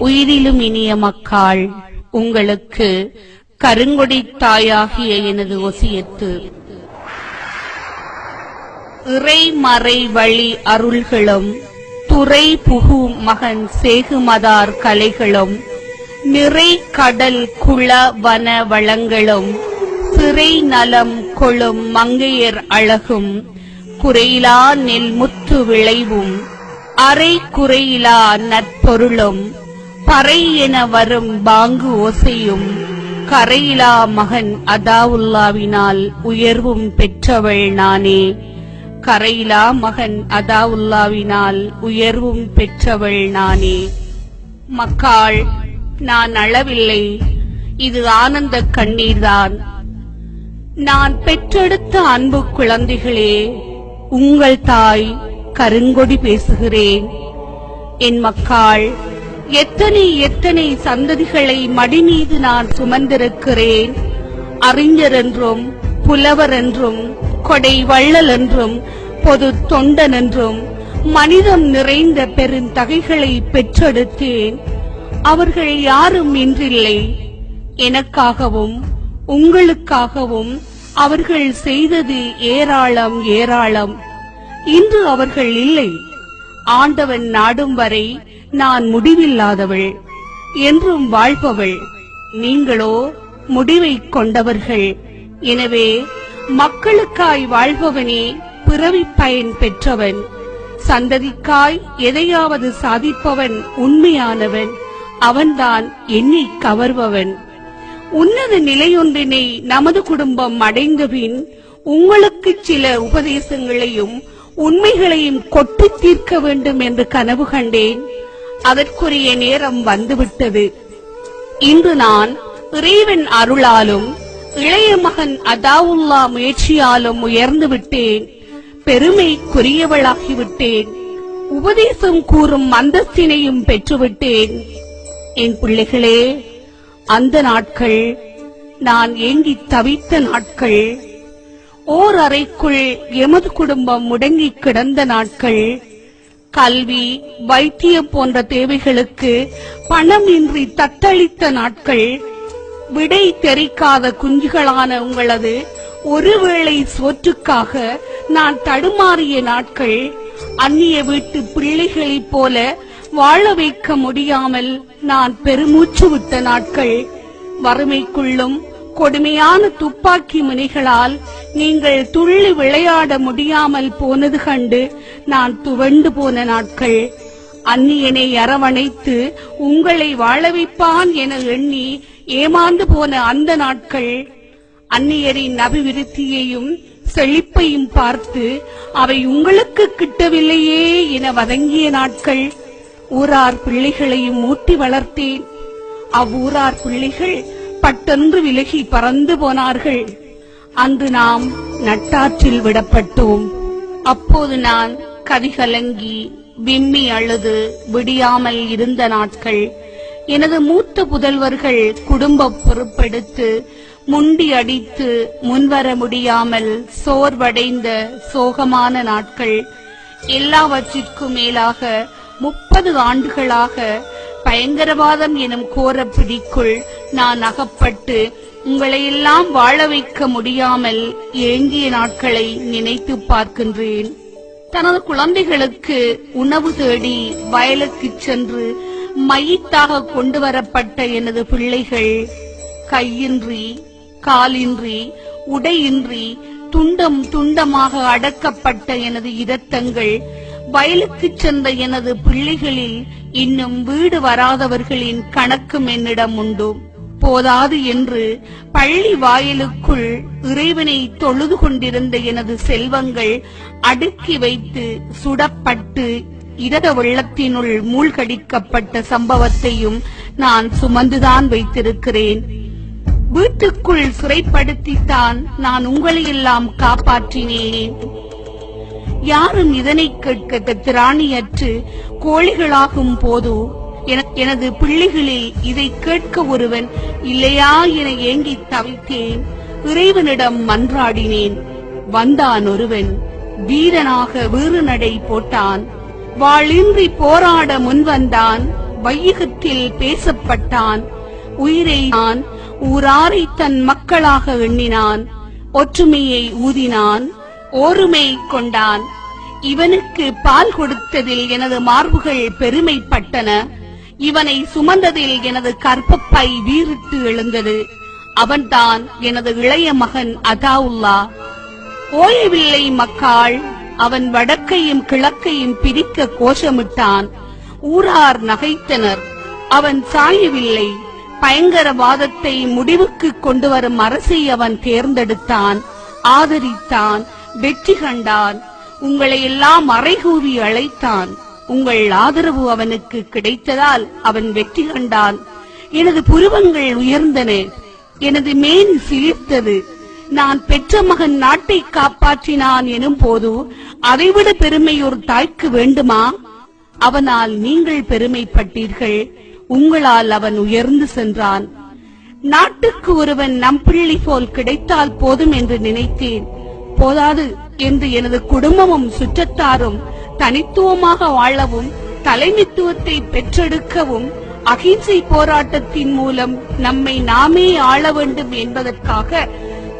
உயிரிலும் இனிய மக்காள் உங்களுக்கு கருங்கொடி தாயாகிய எனது ஒசியத்து. இறைமறை வழி அருள்களும் துறை புகு மகன் சேகுமதார் கலைகளும் நிறை கடல் குள வன வளங்களும் சிறை நலம் கொழும் மங்கையர் அழகும் குறையிலா நெல் முத்து விளைவும் அரை குறையிலா நற்பொருளும் பறை என வரும் பாங்கு ஓசையும் கரையிலா மகன் அதாவுல்லாவினால் உயர்வும் பெற்றவள் நானே. கரையிலா மகன் அதாவுல்லாவினால் உயர்வும் பெற்றவள் நானே. மக்காள் நான் அளவில்லை. இது ஆனந்த கண்ணீர்தான். நான் பெற்றெடுத்த அன்பு குழந்தைகளே உங்கள் தாய் கருங்கொடி பேசுகிறேன். என் மக்காள் எத்தனை எத்தனை சந்ததிகளை மடிமீது நான் சுமந்திருக்கிறேன்? அறிஞர் என்றும் புலவர் என்றும் கொடை வள்ளல் என்றும் பொது தொண்டன் என்றும் மனிதம் நிறைந்த பெருந்தகைகளை பெற்றெடுத்தேன். அவர்கள் யாரும் இன்றில்லை எனக்காகவும் உங்களுக்காகவும் அவர்கள் செய்தது ஏராளம் ஏராளம். இன்று அவர்கள் இல்லை. ஆண்டவன் நாடும் வரை நான் முடிவில்லாதவள் என்றும் வாழ்பவள். நீங்களோ முடிவை கொண்டவர்கள். எனவே மக்களுக்காய் வாழ்பவனே பிறவி பயன் பெற்றவன். சந்ததிக்காய் எதையாவது சாதிப்பவன் உண்மையானவன். அவன்தான் எண்ணி கவர்பவன். உன்னத நிலையொன்றினை நமது குடும்பம் அடைந்தபின் உங்களுக்கு சில உபதேசங்களையும் உண்மைகளையும் கொட்டி தீர்க்க வேண்டும் என்று கனவு கண்டேன். அதற்குரிய நேரம் வந்துவிட்டது. இன்று நான் இறைவன் அருளாலும் இளைய மகன் அதாவுல்லா முயற்சியாலும் உயர்ந்து விட்டேன். பெருமைக்குரியவளாகிவிட்டேன். உபதேசம் கூறும் அந்தஸ்தினையும் பெற்றுவிட்டேன். என் பிள்ளைகளே அந்த நாட்கள் நான் ஏங்கி தவித்த நாட்கள். ஓர் அறைக்குள் எமது குடும்பம் முடங்கி கிடந்த நாட்கள். கல்வி வைத்தியம் போன்ற தேவைகளுக்கு பணம் இன்றி தத்தளித்த நாட்கள் விடை தெரிக்காத குஞ்சுகளான உங்களது ஒருவேளை சோற்றுக்காக நான் தடுமாறிய நாட்கள் அந்நிய வீட்டு பிள்ளைகளைப் போல வாழ வைக்க முடியாமல் நான் பெருமூச்சு விட்ட நாட்கள் வறுமைக்குள்ளும் கொடுமையான துப்பாக்கி முனைகளால் நீங்கள் துள்ளி விளையாட முடியாமல் போனது கண்டு நான் துவண்டு போன நாட்கள். அந்நியனை அரவணைத்து உங்களை வாழ வைப்பான் என எண்ணி ஏமாந்து போன அந்த நாட்கள். அந்நியரின் அபிவிருத்தியையும் செழிப்பையும் பார்த்து அவை உங்களுக்கு கிட்டவில்லையே என வதங்கிய நாட்கள். ஊரார் பிள்ளைகளையும் ஊட்டி வளர்த்தேன். அவ்வூரார் பிள்ளைகள் பட்டென்று விலகி பறந்து போனார்கள். அன்று நாம் நட்டாற்றில் விடப்பட்டோம். அப்போது நான் கதிகலங்கி விம்மி அழுது விடியாமல் இருந்த நாட்கள் எனது மூத்த புதல்வர்கள் குடும்ப பொறுப்பெடுத்து முண்டி அடித்து முன்வர முடியாமல் சோர்வடைந்த சோகமான நாட்கள் எல்லாவற்றிற்கும் மேலாக முப்பது ஆண்டுகளாக பயங்கரவாதம் எனும் கோர பிடிக்குள் நான் அகப்பட்டு உங்களையெல்லாம் வாழ வைக்க முடியாமல் ஏங்கிய நாட்களை நினைத்து பார்க்கின்றேன். தனது குழந்தைகளுக்கு உணவு தேடி வயலுக்குச் சென்று மயித்தாக கொண்டு வரப்பட்ட எனது பிள்ளைகள் கையின்றி காலின்றி உடையின்றி துண்டம் துண்டமாக அடக்கப்பட்ட எனது இரத்தங்கள் வயலுக்குச் சென்ற எனது பிள்ளைகளில் இன்னும் வீடு வராதவர்களின் கணக்கும் என்னிடம் உண்டு. போதாது என்று பள்ளி வாயிலுக்குள் இறைவனை தொழுது கொண்டிருந்த எனது செல்வங்கள் அடுக்கி வைத்து சுடப்பட்டு இரத வெள்ளத்தினுள் மூழ்கடிக்கப்பட்ட சம்பவத்தையும் நான் சுமந்துதான் வைத்திருக்கிறேன். வீட்டுக்குள் சிறைப்படுத்தித்தான் நான் உங்களையெல்லாம் காப்பாற்றினேன். யாரும் இதனை கேட்க திராணியற்று கோழிகளாகும் போது எனது பிள்ளைகளில் இதை கேட்க ஒருவன் இல்லையா என ஏங்கி தவித்தேன். இறைவனிடம் மன்றாடினேன். வந்தான் ஒருவன். வீரனாக வீறு நடை போட்டான். வாழின்றி போராட முன்வந்தான். வையகத்தில் பேசப்பட்டான். உயிரை நான் ஊராரை தன் மக்களாக எண்ணினான். ஒற்றுமையை ஊதினான். ஓருமை கொண்டான். இவனுக்கு பால் கொடுத்ததில் எனது மார்புகள் பெருமைப்பட்டன. இவனை சுமந்ததில் எனது கற்பப்பை வீறிட்டு எழுந்தது. அவன்தான் எனது இளைய மகன் அதாவுல்லா. ஓயவில்லை மக்காள் அவன் வடக்கையும் கிழக்கையும் பிரிக்க கோஷமிட்டான். ஊரார் நகைத்தனர். அவன் சாயவில்லை. பயங்கரவாதத்தை முடிவுக்கு கொண்டு வரும் அரசை அவன் தேர்ந்தெடுத்தான். ஆதரித்தான் வெற்றி கண்டான். உங்களை எல்லாம் அறைகூவி அழைத்தான். உங்கள் ஆதரவு அவனுக்கு கிடைத்ததால் அவன் வெற்றி கண்டான். எனது புருவங்கள் உயர்ந்தன. எனது மேனி சிலிர்த்தது. நான் பெற்ற மகன் நாட்டை காப்பாற்றினான் எனும் போது அதைவிட பெருமை ஒரு தாய்க்கு வேண்டுமா? அவனால் நீங்கள் பெருமைப்பட்டீர்கள். உங்களால் அவன் உயர்ந்து சென்றான். நாட்டுக்கு ஒருவன் நம் பிள்ளை போல் கிடைத்தால் போதும் என்று நினைத்தேன். போதாது என்று எனது குடும்பமும் சுற்றத்தாரும் தனித்துவமாக வாழவும் தலைமைத்துவத்தை பெற்றெடுக்கவும் அகிம்சை போராட்டத்தின் மூலம் நம்மை நாமே ஆள வேண்டும் என்பதற்காக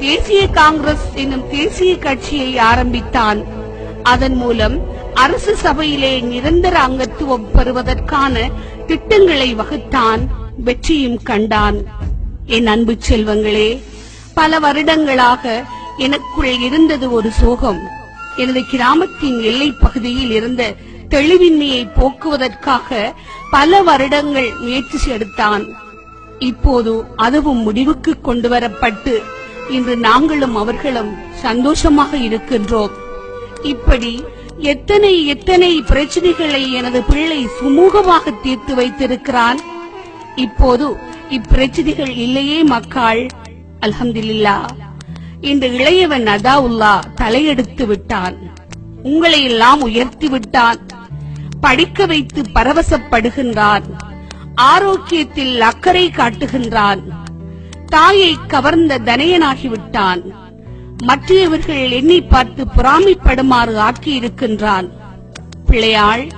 தேசிய காங்கிரஸ் என்னும் தேசிய கட்சியை ஆரம்பித்தான். அதன் மூலம் அரசு சபையிலே நிரந்தர அங்கத்துவம் பெறுவதற்கான திட்டங்களை வகுத்தான் வெற்றியும் கண்டான். என் அன்பு செல்வங்களே பல வருடங்களாக எனக்குள் இருந்தது ஒரு சோகம். எனது கிராமத்தின் எல்லை பகுதியில் இருந்த தெளிவின்மையை போக்குவதற்காக பல வருடங்கள் முயற்சி எடுத்தான். இப்போது அதுவும் முடிவுக்கு கொண்டு வரப்பட்டு இன்று நாங்களும் அவர்களும் சந்தோஷமாக இருக்கின்றோம். இப்படி எத்தனை எத்தனை பிரச்சனைகளை எனது பிள்ளை சுமூகமாக தீர்த்து வைத்திருக்கிறான். இப்போது இப்பிரச்சனைகள் இல்லையே மக்கள். அல்ஹம்துலில்லா இந்த இளையவன் அதாவுல்லா தலையெடுத்து விட்டான். உங்களை எல்லாம் உயர்த்தி விட்டான். படிக்க வைத்து பரவசப்படுகின்றான். ஆரோக்கியத்தில் அக்கறை காட்டுகின்றான். தாயை கவர்ந்த தனையனாகிவிட்டான் மற்றவர்கள் எண்ணி பார்த்து பொறாமைப்படுமாறு ஆக்கியிருக்கின்றான். பிள்ளையாள்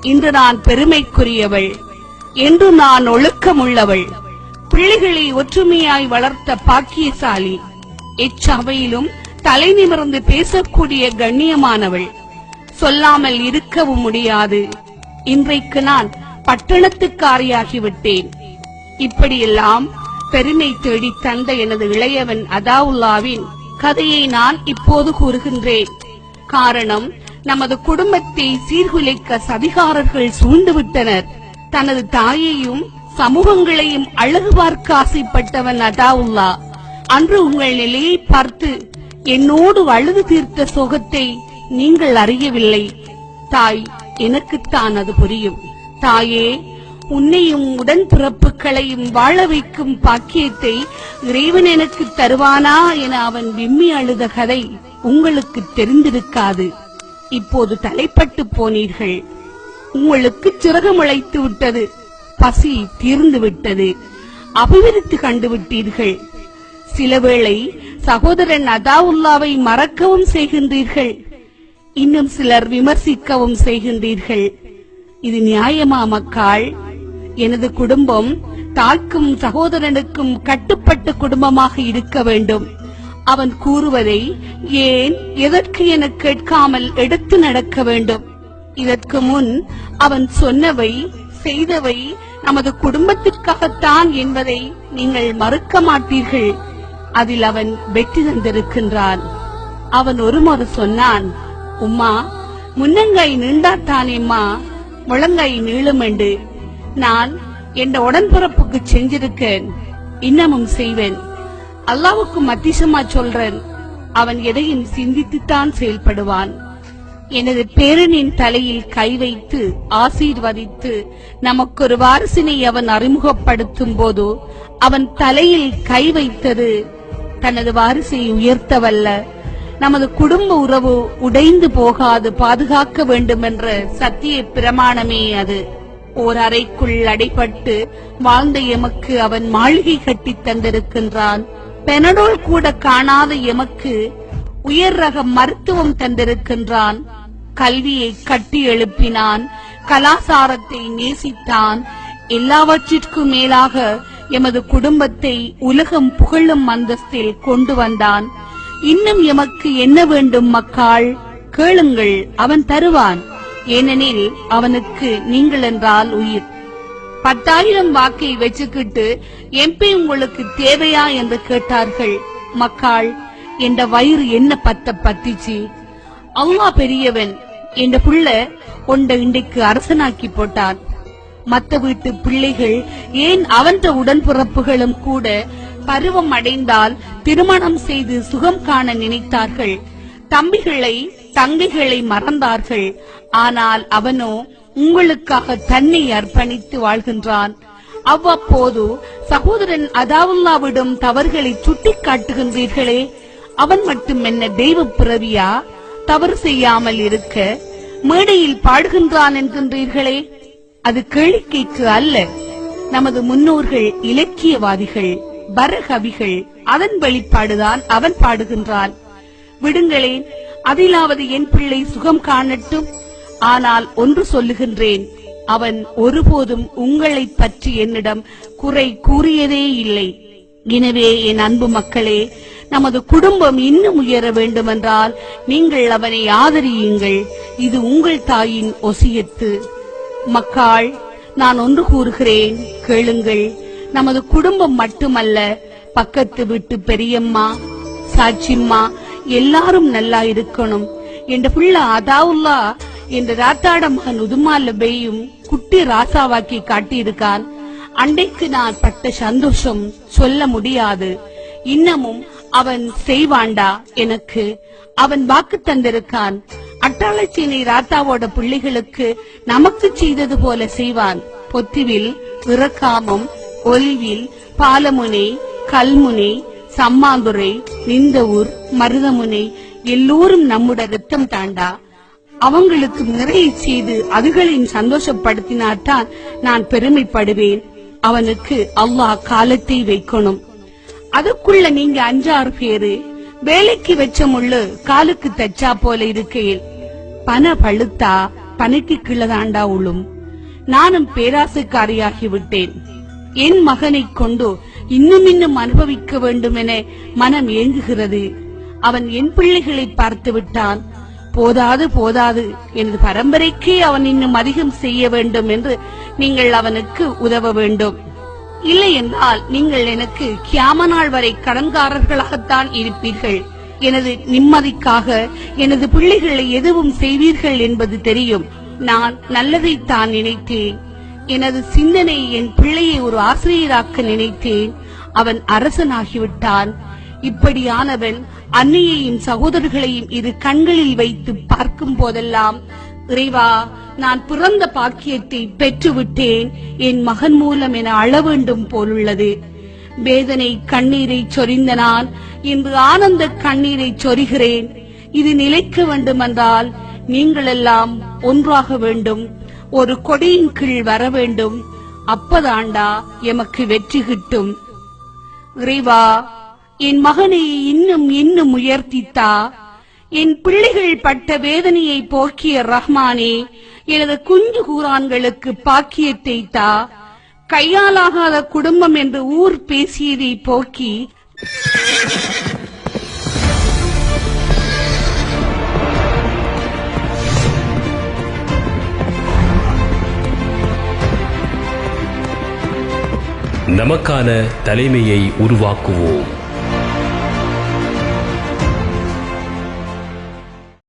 இன்று நான் பெருமைக்குரியவள். என்று நான் ஒழுக்கமுள்ளவள். பிள்ளைகளை ஒற்றுமையாய் வளர்த்த பாக்கியசாலி. இச்சபையிலும் தலை நிமிர்ந்து பேசக்கூடிய கண்ணியமானவள். சொல்லாமல் இருக்கவும் முடியாது. இன்றைக்கு நான் பட்டணத்துக்காரியாகிவிட்டேன் இப்படியெல்லாம் பெருமை தேடி தந்த எனது இளையவன் அதாவுல்லாவின் கதையை நான் இப்போது கூறுகின்றேன். காரணம் நமது குடும்பத்தை சீர்குலைக்க சதிகாரர்கள் சூழ்ந்துவிட்டனர். தனது தாயையும் சமூகங்களையும் அழகு பார்க்க ஆசைப்பட்டவன் அதாவுல்லா. அன்று உங்கள் நிலையை பார்த்து என்னோடு அழுது தீர்த்த சோகத்தை நீங்கள் அறியவில்லை. தாய் எனக்குத்தான் அது புரியும். தாயே உன்னையும் உடன் பிறப்புகளையும் வாழ வைக்கும் பாக்கியத்தை இறைவன் எனக்கு தருவானா என அவன் விம்மி அழுத கதை உங்களுக்கு தெரிந்திருக்காது. இப்போது தலைப்பட்டு போனீர்கள். உங்களுக்கு சிறகு முளைத்து விட்டது. பசி தீர்ந்து விட்டது. அபிவிருத்தி கண்டு விட்டீர்கள். சிலவேளை சகோதரன் அதாவுல்லாவை மறக்கவும் செய்கின்றீர்கள். இன்னும் சிலர் விமர்சிக்கவும் செய்கின்றீர்கள். இது நியாயமா மக்கள்? எனது குடும்பம் தாய்க்கும் சகோதரனுக்கும் கட்டுப்பட்ட குடும்பமாக இருக்க வேண்டும். அவன் கூறுவதை ஏன் எதற்கு என கேட்காமல் எடுத்து நடக்க வேண்டும்? இதற்கு முன் அவன் சொன்னவை செய்தவை நமது குடும்பத்திற்காகத்தான் என்பதை நீங்கள் மறுக்க மாட்டீர்கள். அதில் அவன் வெற்றி தந்திருக்கின்றான். அவன் ஒருமுறை சொன்னான் உம்மா முன்னங்கை நீண்டாத்தானேம்மா முழங்கை நீளும் என்று நான் என் உடன்பிறப்புக்கு செஞ்சிருக்கேன். இன்னமும் செய்வேன். அல்லாவுக்கு மத்திசமா சொல்றேன். அவன் எதையும் சிந்தித்துத்தான் செயல்படுவான். எனது பேரனின் தலையில் கை வைத்து ஆசீர்வதித்து நமக்கு ஒரு வாரிசினை அவன் அறிமுகப்படுத்தும் போது அவன் தலையில் கை வைத்தது தனது வாரிசை உயர்த்தவல்ல. நமது குடும்ப உறவு உடைந்து போகாது பாதுகாக்க வேண்டும் என்ற சத்திய பிரமாணமே அது. ஓர் அறைக்குள் அடைபட்டு வாழ்ந்த எமக்கு அவன் மாளிகை கட்டி தந்திருக்கின்றான். பெனடோல் கூட காணாத எமக்கு உயர் ரக மருத்துவம் தந்திருக்கின்றான். கல்வியை கட்டி எழுப்பினான் கலாசாரத்தை நேசித்தான். எல்லாவற்றிற்கும் மேலாக எமது குடும்பத்தை உலகம் புகழும் அந்தஸ்தில் கொண்டு வந்தான். இன்னும் எமக்கு என்ன வேண்டும் மக்காள்? கேளுங்கள் அவன் தருவான். ஏனெனில் அவனுக்கு நீங்கள் என்றால் உயிர். பத்தாயிரம் வாக்கை வச்சுக்கிட்டு எம்பி உங்களுக்கு தேவையா? என்று கேட்டார்கள். மக்காள் என்ற வயிறு என்ன பத்த பத்திச்சு? அவ்வா பெரியவன் என்ற புள்ள கொண்ட இன்றைக்கு அரசனாக்கி போட்டான். மத்த வீட்டு பிள்ளைகள் ஏன் அவன்ற உடன்பிறப்புகளும் கூட பருவம் அடைந்தால் திருமணம் செய்து சுகம் காண நினைத்தார்கள். தம்பிகளை தங்கைகளை மறந்தார்கள். ஆனால் அவனோ உங்களுக்காக தன்னை அர்ப்பணித்து வாழ்கின்றான். அவ்வப்போது சகோதரன் அதாவுல்லாவிடம் தவறுகளை சுட்டிக் காட்டுகின்றீர்களே அவன் மட்டும் என்ன தெய்வ பிறவியா? தவறு செய்யாமல் இருக்க மேடையில் பாடுகின்றான் என்கின்றீர்களே. அது கேளிக்கைக்கு அல்ல. நமது முன்னோர்கள் இலக்கியவாதிகள் பரகவிகள் அதன் வெளிப்பாடுதான் அவன் பாடுகின்றான். விடுங்களேன் அதிலாவது என் பிள்ளை சுகம் காணட்டும். ஆனால் ஒன்று சொல்லுகின்றேன் அவன் ஒருபோதும் உங்களை பற்றி என்னிடம் குறை கூறியதே இல்லை. எனவே என் அன்பு மக்களே நமது குடும்பம் இன்னும் உயர வேண்டுமென்றால் நீங்கள் அவனை ஆதரியுங்கள். இது உங்கள் தாயின் ஒசியத்து. மக்காள் நான் ஒன்று கூறுகிறேன் கேளுங்கள். நமது குடும்பம் மட்டுமல்ல பக்கத்து வீட்டு பெரியம்மா சாட்சிம்மா எல்லாரும் நல்லா இருக்கணும். என்ற புள்ள அதாவுல்லா என்ற ராத்தாட மகன் உதுமால பெய்யும் குட்டி ராசாவாக்கி காட்டியிருக்கான் அண்டைக்கு நான் பட்ட சந்தோஷம் சொல்ல முடியாது. இன்னமும் அவன் செய்வாண்டா எனக்கு? அவன் வாக்கு தந்திருக்கான். அட்டாளச்சீனி ராத்தாவோட பிள்ளைகளுக்கு நமக்கு செய்தது போல செய்வான். பொத்திவில் இறக்காமம் ஒலிவில் பாலமுனை கல்முனை சம்மாந்துறை நிந்தவூர் மருதமுனை எல்லோரும் நம்முட ரத்தம் தாண்டா. அவங்களுக்கு நிறைய செய்து அதுகளின் சந்தோஷப்படுத்தினால்தான் நான் பெருமைப்படுவேன். அவனுக்கு அல்லாஹ் காலத்தை வைக்கணும். அதுக்குள்ள நீங்க அஞ்சாறு பேரு வேலைக்கு வச்ச முள்ளு காலுக்கு தச்சா போல இருக்கையில் பண பழுத்தா பனைக்கு கீழதாண்டா உளும். நானும் பேராசைக்காரியாகி விட்டேன் என் மகனை கொண்டு இன்னும் இன்னும் அனுபவிக்க வேண்டும் என மனம் ஏங்குகிறது. அவன் என் பிள்ளைகளை பார்த்து விட்டான். போதாது போதாது எனது பரம்பரைக்கே அவன் இன்னும் அதிகம் செய்ய வேண்டும் என்று நீங்கள் அவனுக்கு உதவ வேண்டும். இல்லை என்றால் நீங்கள் எனக்கு கியாம நாள் வரை கடன்காரர்களாகத்தான் இருப்பீர்கள். எனது நிம்மதிக்காக எனது பிள்ளைகளை எதுவும் செய்வீர்கள் என்பது தெரியும். நான் நல்லதைத்தான் நினைத்தேன். எனது சிந்தனை என் பிள்ளையை ஒரு ஆசிரியராக்க நினைத்தேன். அவன் அரசனாகிவிட்டான். இப்படியானவன் அன்னையையும் சகோதரர்களையும் இரு கண்களில் வைத்து பார்க்கும் போதெல்லாம் இறைவா நான் பிறந்த பாக்கியத்தை பெற்றுவிட்டேன். என் மகன் மூலம் என அழ வேண்டும் போலுள்ளது. வேதனை கண்ணீரை சொரிந்த நான் இன்று ஆனந்த கண்ணீரை சொரிகிறேன். இது நிலைக்க வேண்டுமென்றால் நீங்கள் எல்லாம் ஒன்றாக வேண்டும். ஒரு கொடியின் கீழ் வர வேண்டும். அப்பதாண்டா எமக்கு வெற்றி கிட்டும். இறைவா என் மகனை இன்னும் இன்னும் உயர்த்தித்தா. என் பிள்ளைகள் பட்ட வேதனையை போக்கிய ரஹ்மானே எனது குஞ்சு கூறான்களுக்கு பாக்கியத்தை தா கையாலாகாத குடும்பம் என்று ஊர் பேசியதை போக்கி நமக்கான தலைமையை உருவாக்குவோம்.